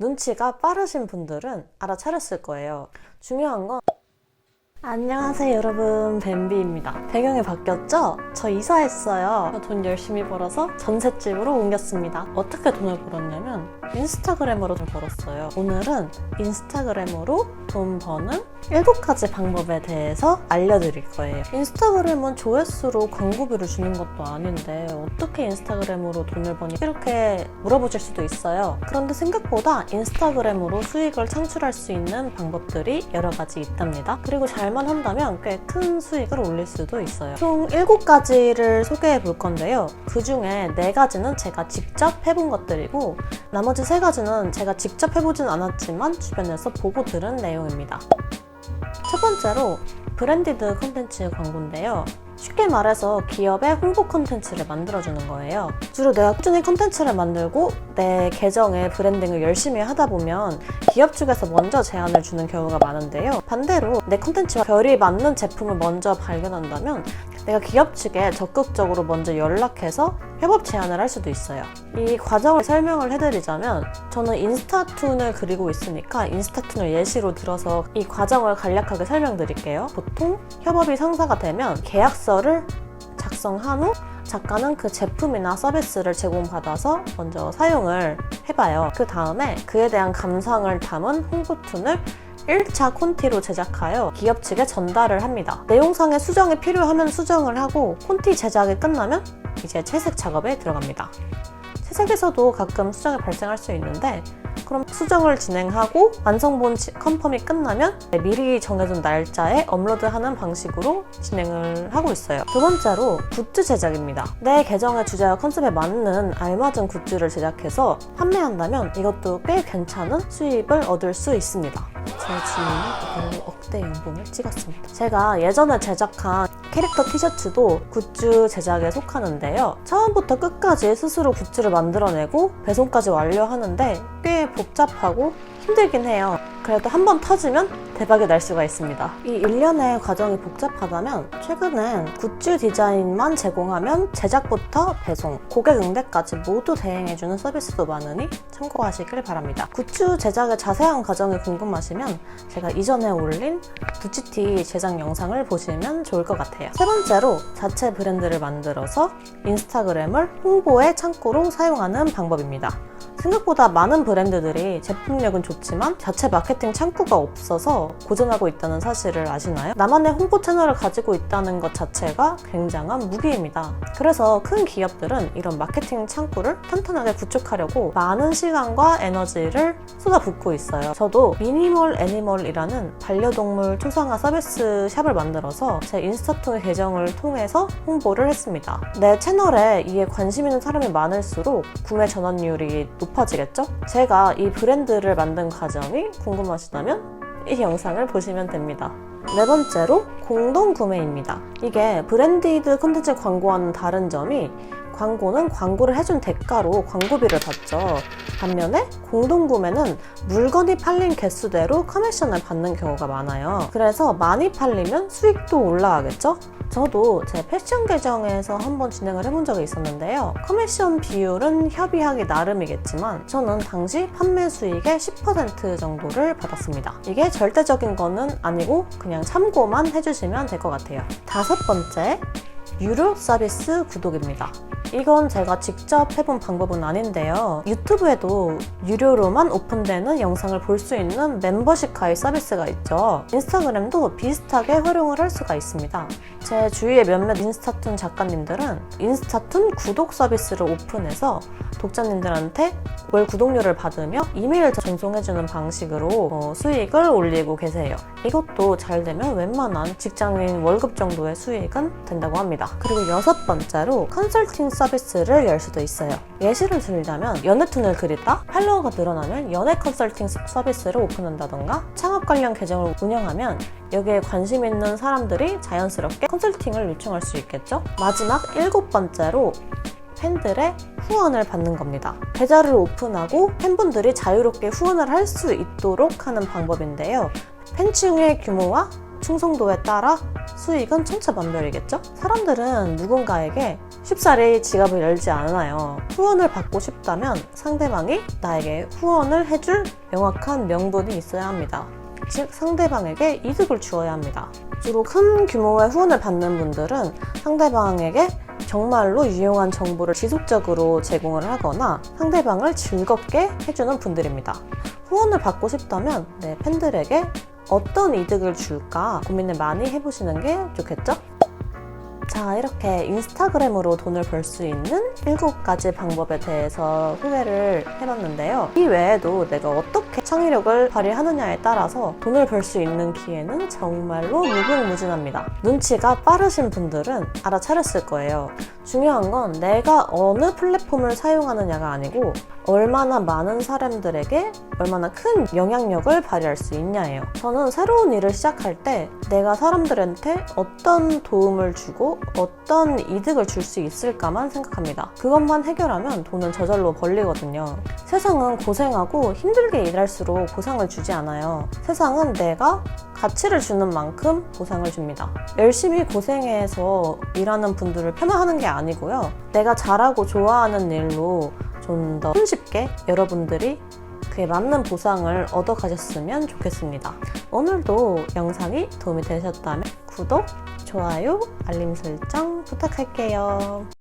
눈치가 빠르신 분들은 알아차렸을 거예요. 중요한 건 안녕하세요 여러분. 뱀비입니다. 배경이 바뀌었죠? 저 이사했어요. 돈 열심히 벌어서 전셋집으로 옮겼습니다. 어떻게 돈을 벌었냐면 인스타그램으로 돈 벌었어요. 오늘은 인스타그램으로 돈 버는 7가지 방법에 대해서 알려드릴 거예요 인스타그램은 조회수로 광고비를 주는 것도 아닌데 어떻게 인스타그램으로 돈을 버니 이렇게 물어보실 수도 있어요 그런데 생각보다 인스타그램으로 수익을 창출할 수 있는 방법들이 여러 가지 있답니다 그리고 잘만 한다면 꽤 큰 수익을 올릴 수도 있어요. 총 7가지를 소개해 볼 건데요. 그 중에 4가지는 제가 직접 해본 것들이고 나머지 3가지는 제가 직접 해보진 않았지만 주변에서 보고 들은 내용 입니다. 첫 번째로 브랜디드 콘텐츠 광고인데요. 쉽게 말해서 기업의 홍보 콘텐츠를 만들어주는 거예요. 주로 내가 꾸준히 콘텐츠를 만들고 내 계정의 브랜딩을 열심히 하다 보면 기업 측에서 먼저 제안을 주는 경우가 많은데요. 반대로 내 콘텐츠와 결이 맞는 제품을 먼저 발견한다면 내가 기업 측에 적극적으로 먼저 연락해서 협업 제안을 할 수도 있어요. 이 과정을 설명을 해드리자면 저는 인스타툰을 그리고 있으니까 인스타툰을 예시로 들어서 이 과정을 간략하게 설명드릴게요. 보통 협업이 성사가 되면 계약서를 작성한 후 작가는 그 제품이나 서비스를 제공받아서 먼저 사용을 해봐요. 그 다음에 그에 대한 감상을 담은 홍보툰을 1차 콘티로 제작하여 기업 측에 전달을 합니다. 내용상의 수정이 필요하면 수정을 하고 콘티 제작이 끝나면 이제 채색 작업에 들어갑니다. 채색에서도 가끔 수정이 발생할 수 있는데 그럼 수정을 진행하고 완성본 지- 컨펌이 끝나면 미리 정해둔 날짜에 업로드하는 방식으로 진행을 하고 있어요. 두 번째로 굿즈 제작입니다. 내 계정의 주제와 컨셉에 맞는 알맞은 굿즈를 제작해서 판매한다면 이것도 꽤 괜찮은 수입을 얻을 수 있습니다. 제 지인이 이걸로 억대 연봉을 찍었습니다. 제가 예전에 제작한 캐릭터 티셔츠도 굿즈 제작에 속하는데요. 처음부터 끝까지 스스로 굿즈를 만들어내고 배송까지 완료하는데 꽤 복잡하고 힘들긴 해요. 그래도 한 번 터지면 대박이 날 수가 있습니다. 이 일련의 과정이 복잡하다면 최근엔 굿즈 디자인만 제공하면 제작부터 배송, 고객 응대까지 모두 대행해주는 서비스도 많으니 참고하시길 바랍니다. 굿즈 제작의 자세한 과정이 궁금하시면 제가 이전에 올린 부치티 제작 영상을 보시면 좋을 것 같아요. 세 번째로 자체 브랜드를 만들어서 인스타그램을 홍보의 창구로 사용하는 방법입니다. 생각보다 많은 브랜드들이 제품력은 좋지만 자체 마케팅 창구가 없어서 고전하고 있다는 사실을 아시나요? 나만의 홍보 채널을 가지고 있다는 것 자체가 굉장한 무기입니다. 그래서 큰 기업들은 이런 마케팅 창구를 탄탄하게 구축하려고 많은 시간과 에너지를 쏟아붓고 있어요. 저도 미니멀 애니멀이라는 반려동물 초상화 서비스 샵을 만들어서 제 인스타툰 계정을 통해서 홍보를 했습니다. 내 채널에 이에 관심 있는 사람이 많을수록 구매 전환율이 높아지겠죠? 제가 이 브랜드를 만든 과정이 궁금 하시다면 이 영상을 보시면 됩니다. 네 번째로 공동 구매입니다. 이게 브랜디드 콘텐츠 광고와는 다른 점이 광고는 광고를 해준 대가로 광고비를 받죠. 반면에 공동구매는 물건이 팔린 개수대로 커미션을 받는 경우가 많아요. 그래서 많이 팔리면 수익도 올라가겠죠? 저도 제 패션 계정에서 한번 진행을 해본 적이 있었는데요. 커미션 비율은 협의하기 나름이겠지만 저는 당시 판매 수익의 10% 정도를 받았습니다. 이게 절대적인 거는 아니고 그냥 참고만 해주시면 될 것 같아요. 다섯 번째, 유료 서비스 구독입니다. 이건 제가 직접 해본 방법은 아닌데요. 유튜브에도 유료로만 오픈되는 영상을 볼 수 있는 멤버십 가입 서비스가 있죠. 인스타그램도 비슷하게 활용을 할 수가 있습니다. 제 주위의 몇몇 인스타툰 작가님들은 인스타툰 구독 서비스를 오픈해서 독자님들한테 월 구독료를 받으며 이메일 전송해주는 방식으로 어, 수익을 올리고 계세요. 이것도 잘 되면 웬만한 직장인 월급 정도의 수익은 된다고 합니다. 그리고 여섯 번째로 컨설팅 서비스를 열 수도 있어요. 예시를 들자면 연애툰을 그리다 팔로워가 늘어나면 연애 컨설팅 서비스를 오픈한다던가 창업 관련 계정을 운영하면 여기에 관심 있는 사람들이 자연스럽게 컨설팅을 요청할 수 있겠죠? 마지막 일곱 번째로 팬들의 후원을 받는 겁니다. 계좌를 오픈하고 팬분들이 자유롭게 후원을 할 수 있도록 하는 방법인데요. 팬층의 규모와 충성도에 따라 수익은 천차만별이겠죠? 사람들은 누군가에게 쉽사리 지갑을 열지 않아요. 후원을 받고 싶다면 상대방이 나에게 후원을 해줄 명확한 명분이 있어야 합니다. 즉, 상대방에게 이득을 주어야 합니다. 주로 큰 규모의 후원을 받는 분들은 상대방에게 정말로 유용한 정보를 지속적으로 제공을 하거나 상대방을 즐겁게 해주는 분들입니다. 후원을 받고 싶다면 내 팬들에게 어떤 이득을 줄까 고민을 많이 해보시는 게 좋겠죠? 자, 이렇게 인스타그램으로 돈을 벌 수 있는 7가지 방법에 대해서 소개를 해봤는데요. 이 외에도 내가 어떻게 창의력을 발휘하느냐에 따라서 돈을 벌 수 있는 기회는 정말로 무궁무진합니다. 눈치가 빠르신 분들은 알아차렸을 거예요. 중요한 건 내가 어느 플랫폼을 사용하느냐가 아니고 얼마나 많은 사람들에게 얼마나 큰 영향력을 발휘할 수 있냐예요. 저는 새로운 일을 시작할 때 내가 사람들한테 어떤 도움을 주고 어떤 이득을 줄 수 있을까만 생각합니다. 그것만 해결하면 돈은 저절로 벌리거든요. 세상은 고생하고 힘들게 일할수록 보상을 주지 않아요. 세상은 내가 가치를 주는 만큼 보상을 줍니다. 열심히 고생해서 일하는 분들을 폄하하는 게 아니고요. 내가 잘하고 좋아하는 일로 좀 더 손쉽게 여러분들이 그에 맞는 보상을 얻어 가셨으면 좋겠습니다. 오늘도 영상이 도움이 되셨다면 구독, 좋아요, 알림 설정 부탁할게요.